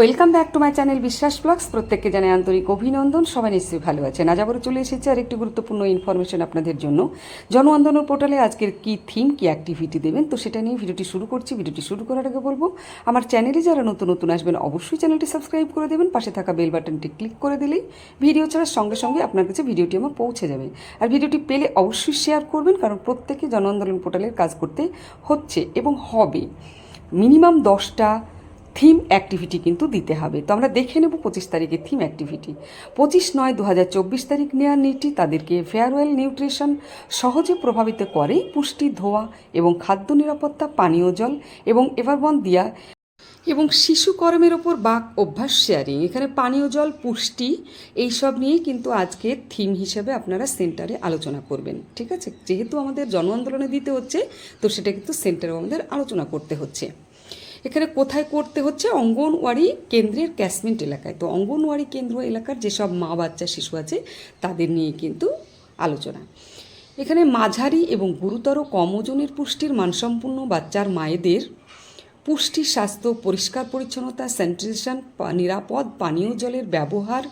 Welcome back to my channel Biswas vlogs প্রত্যেককে জানাই আন্তরিক অভিনন্দন। সবাই নিশ্চয়ই ভালো আছেন। আজ আবারও চলে এসেছে আর একটি গুরুত্বপূর্ণ ইনফরমেশন আপনাদের জন্য। জন আন্দোলন পোর্টালে আজকের কি থিম কি অ্যাক্টিভিটি দেবেন, তো সেটা নিয়ে ভিডিওটি শুরু করছি। ভিডিওটি শুরু করার আগে বলব, আমার চ্যানেলে যারা নতুন নতুন আসবেন, অবশ্যই চ্যানেলটি সাবস্ক্রাইব করে দেবেন। পাশে থাকা বেল বাটনটি ক্লিক করে দিলেই ভিডিও ছাড়ার সঙ্গে সঙ্গে আপনার কাছে ভিডিওটি আমার পৌঁছে যাবে। আর ভিডিওটি পেলে অবশ্যই শেয়ার করবেন, কারণ প্রত্যেকে জন আন্দোলন পোর্টালের কাজ করতে হচ্ছে এবং হবে। মিনিমাম দশটা থিম অ্যাক্টিভিটি কিন্তু দিতে হবে। তো আমরা দেখে নেব পঁচিশ তারিখে থিম অ্যাক্টিভিটি পঁচিশ নয় দু হাজার চব্বিশ তারিখ নেওয়ার নীতি তাদেরকে ফেয়ারওয়েল নিউট্রিশন সহজে প্রভাবিত করে। পুষ্টি, ধোয়া এবং খাদ্য নিরাপত্তা, পানীয় জল এবং এভারবন দিয়া এবং শিশু কর্মের ওপর বাক অভ্যাস শেয়ারিং এখানে পানীয় জল, পুষ্টি এইসব নিয়েই কিন্তু আজকে থিম হিসেবে আপনারা সেন্টারে আলোচনা করবেন। ঠিক আছে? যেহেতু আমাদের জন আন্দোলনে দিতে হচ্ছে, তো সেটা কিন্তু সেন্টারেও আমাদের আলোচনা করতে হচ্ছে। এখানে কোথায় করতে হচ্ছে? অঙ্গনওয়াড়ি কেন্দ্রের ক্যাশমেন্ট এলাকায়। তো অঙ্গনওয়াড়ি কেন্দ্র এলাকার যেসব মা, বাচ্চা, শিশু আছে, তাদের নিয়ে কিন্তু আলোচনা। এখানে মাঝারি এবং গুরুতর কম ওজনের পুষ্টির মানসম্পন্ন বাচ্চার মায়েদের পুষ্টি, স্বাস্থ্য, পরিষ্কার পরিচ্ছন্নতা স্যানিটেশন নিরাপদ পানীয় জলের ব্যবহার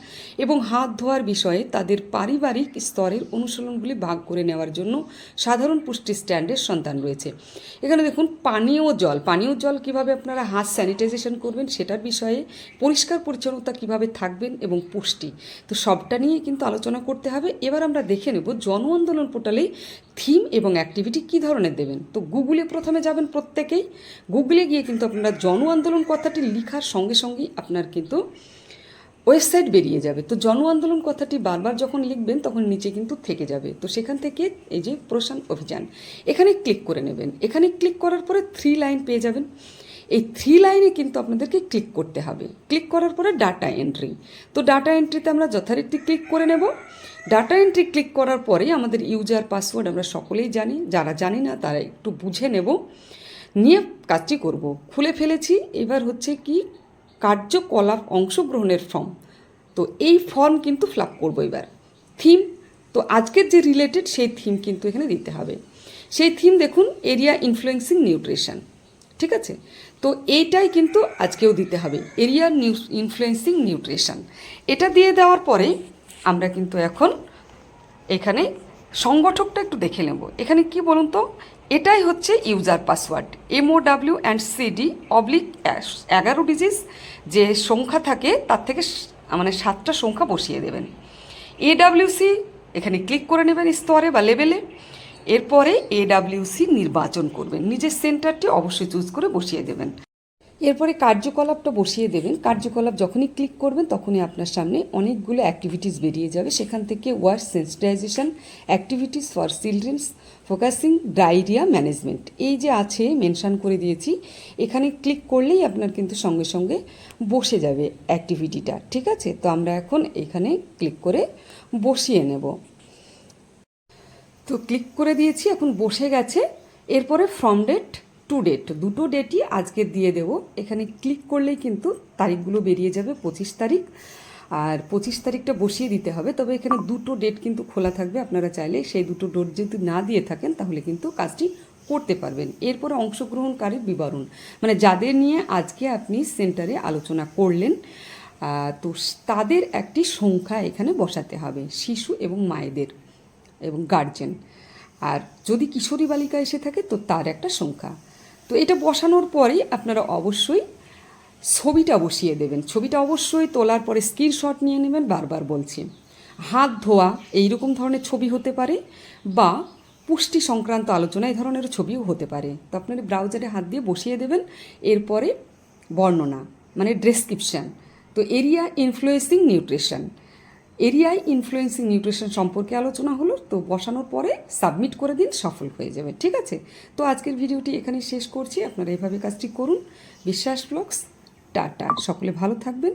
এবং হাত ধোয়ার বিষয়ে তাদের পারিবারিক স্তরের অনুশীলনগুলি ভাগ করে নেওয়ার জন্য সাধারণ পুষ্টি স্ট্যান্ডের সন্তান রয়েছে। এখানে দেখুন, পানীয় জল পানীয় জল কীভাবে আপনারা হাত স্যানিটাইজেশন করবেন সেটার বিষয়ে পরিষ্কার পরিচ্ছন্নতা কীভাবে থাকবেন এবং পুষ্টি। তো সবটা নিয়ে কিন্তু আলোচনা করতে হবে। এবার আমরা দেখে নেব জন আন্দোলন পোর্টালে থিম এবং অ্যাক্টিভিটি কী ধরনের দেবেন। তো গুগলে প্রথমে যাবেন প্রত্যেকেই। গুগলে গিয়ে কিন্তু আপনারা জন আন্দোলন কথাটি লিখার সঙ্গে সঙ্গেই আপনার কিন্তু ওয়েবসাইট বেরিয়ে যাবে। তো জন আন্দোলন কথাটি বারবার যখন লিখবেন, তখন নিচে কিন্তু থেকে যাবে। তো সেখান থেকে এই যে প্রশান অভিযান, এখানে ক্লিক করে নেবেন। এখানে ক্লিক করার পরে থ্রি লাইন পেয়ে যাবেন। এই থ্রি লাইনে কিন্তু আপনাদেরকে ক্লিক করতে হবে। ক্লিক করার পরে ডাটা এন্ট্রি। তো ডাটা এন্ট্রিতে আমরা যথারীতি ক্লিক করে নেব। ডাটা এন্ট্রি ক্লিক করার পরে আমাদের ইউজার পাসওয়ার্ড আমরা সকলেই জানি। যারা জানি না, তারা একটু বুঝে নেব। নিয়ে কাজটি করব। খুলে ফেলেছি। এবার হচ্ছে কি কার্যকলাপ অংশগ্রহণের ফর্ম তো এই ফর্ম কিন্তু ফিল করব এবার। থিম তো আজকের যে রিলেটেড সেই থিম কিন্তু এখানে দিতে হবে। সেই থিম দেখুন এরিয়া ইনফ্লুয়েন্সিং নিউট্রিশন ঠিক আছে? তো এইটাই কিন্তু আজকেও দিতে হবে। এরিয়া নিউ ইনফ্লুয়েন্সিং নিউট্রিশন এটা দিয়ে দেওয়ার পরে আমরা কিন্তু এখন এখানে সংগঠকটা একটু দেখে নেব। এখানে কি বলুন তো? এটাই হচ্ছে user password. MO W and CD oblique এগারো ডিজিজ যে সংখ্যা থাকে তার থেকে মানে সাতটা সংখ্যা বসিয়ে দেবেন। এডাব্লিউসি এখানে ক্লিক করে নেবেন স্তরে বা লেভেলে এরপরে এডাব্লিউসি নির্বাচন করবেন। নিজের সেন্টারটি অবশ্যই চুজ করে বসিয়ে দেবেন। এরপরে কার্যকলাপটা বসিয়ে দেবেন। কার্যকলাপ যখনই ক্লিক করবেন, তখনই আপনার সামনে অনেকগুলো অ্যাক্টিভিটিস বেরিয়ে যাবে। সেখান থেকে ward sensitization activities for childrens focusing diarrhoea management এই যে আছে মেনশান করে দিয়েছি, এখানে ক্লিক করলেই আপনার কিন্তু সঙ্গে সঙ্গে বসে যাবে অ্যাক্টিভিটিটা ঠিক আছে? তো আমরা এখন এখানে ক্লিক করে বসিয়ে নেব। তো ক্লিক করে দিয়েছি, এখন বসে গেছে। এরপরে ফ্রম ডেট টু ডেট দুটো ডেটই আজকে দিয়ে দেব। এখানে ক্লিক করলেই কিন্তু তারিখগুলো বেরিয়ে যাবে পঁচিশ তারিখ। আর পঁচিশ তারিখটা বসিয়ে দিতে হবে, তবে এখানে দুটো ডেট কিন্তু খোলা থাকবে। আপনারা চাইলে সেই দুটো ডেট যদি না দিয়ে থাকেন, তাহলে কিন্তু কাজটি করতে পারবেন। এরপরে অংশগ্রহণকারীর বিবরণ। মানে যাদের নিয়ে আজকে আপনি সেন্টারে আলোচনা করলেন তো তাদের একটি সংখ্যা এখানে বসাতে হবে, শিশু এবং মায়েদের এবং গার্জেন আর যদি কিশোরী বালিকা এসে থাকে, তো তার একটা সংখ্যা। তো এটা বসানোর পরেই আপনারা অবশ্যই ছবিটা বসিয়ে দেবেন। ছবিটা অবশ্যই তোলার পরে স্ক্রিনশট নিয়ে নেবেন, বারবার বলছি। হাত ধোয়া এই রকম ধরনের ছবি হতে পারে বা পুষ্টি সংক্রান্ত আলোচনা, এই ধরনের ছবিও হতে পারে। তো আপনার ব্রাউজারে হাত দিয়ে বসিয়ে দেবেন, এরপরে বর্ণনা মানে ডেসক্রিপশান তো এরিয়া ইনফ্লুয়েন্সিং নিউট্রিশন এরিয়ায় ইনফ্লুয়েন্সিং নিউট্রিশন সম্পর্কে আলোচনা হলো, তো বসানোর পরে সাবমিট করে দিন, সফল হয়ে যাবে, ঠিক আছে? তো আজকের ভিডিওটি এখানে শেষ করছি, আপনারা এভাবে কাজটি করুন। বিশ্বাস ব্লগস, টাটা, সকলে ভালো থাকবেন।